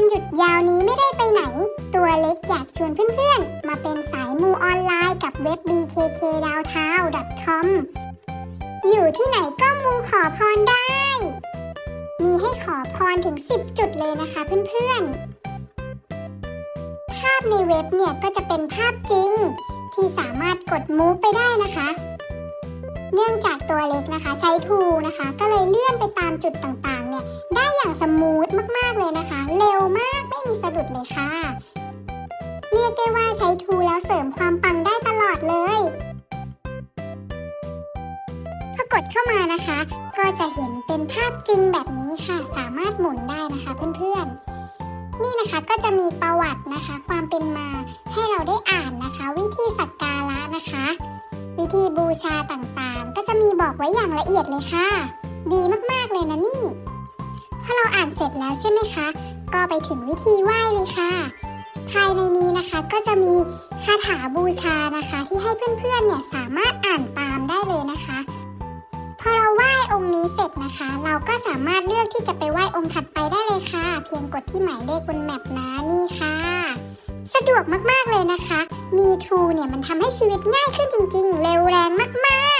วันหยุดยาวนี้ไม่ได้ไปไหน ตัวเล็กอยากชวนเพื่อนๆ มาเป็นสายมูออนไลน์กับเว็บ bkkdowntown.com อยู่ที่ไหนก็มูขอพรได้ มีให้ขอพรถึง 10 จุดเลยนะคะเพื่อนๆ ภาพในเว็บเนี่ยก็จะเป็นภาพจริง ที่สามารถกดมูฟไปได้นะคะ เนื่องจากตัวเล็กนะคะ ใช้ทูนะคะ ก็เลยเลื่อนไปตามจุดต่างๆ เนี่ย ได้อย่างสมูทมากๆเลยนะคะ เร็วมากไม่มีสะดุดเลยค่ะ เรียกได้ว่าใช้ทูแล้วเสริมความปังได้ตลอดเลยพอกดเข้ามานะคะ ก็จะเห็นเป็นภาพจริงแบบนี้ค่ะ สามารถหมุนได้นะคะเพื่อนๆนี่นะคะก็จะมีประวัตินะคะ ความเป็นมาให้เราได้อ่านนะคะ วิธีสักการะนะคะ วิธีบูชาต่างๆ จะมีบอกไว้อย่างละเอียดเลยค่ะ ดีมากๆเลยนะนี่ พอเราอ่านเสร็จแล้วใช่ไหมคะ ก็ไปถึงวิธีไหว้เลยค่ะ ภายในนี้นะคะก็จะมีคาถาบูชานะคะ ที่ให้เพื่อนๆเนี่ยสามารถอ่านตามได้เลยนะคะ พอเราไหว้องค์นี้เสร็จนะคะ เราก็สามารถเลือกที่จะไปไหว้องค์ถัดไปได้เลยค่ะ เพียงกดที่หมายเลขบนแมปนะนี่ค่ะ สะดวกมากๆเลยนะคะ มี True เนี่ยมันทำให้ชีวิตง่ายขึ้นจริง ๆ เร็วแรงมาก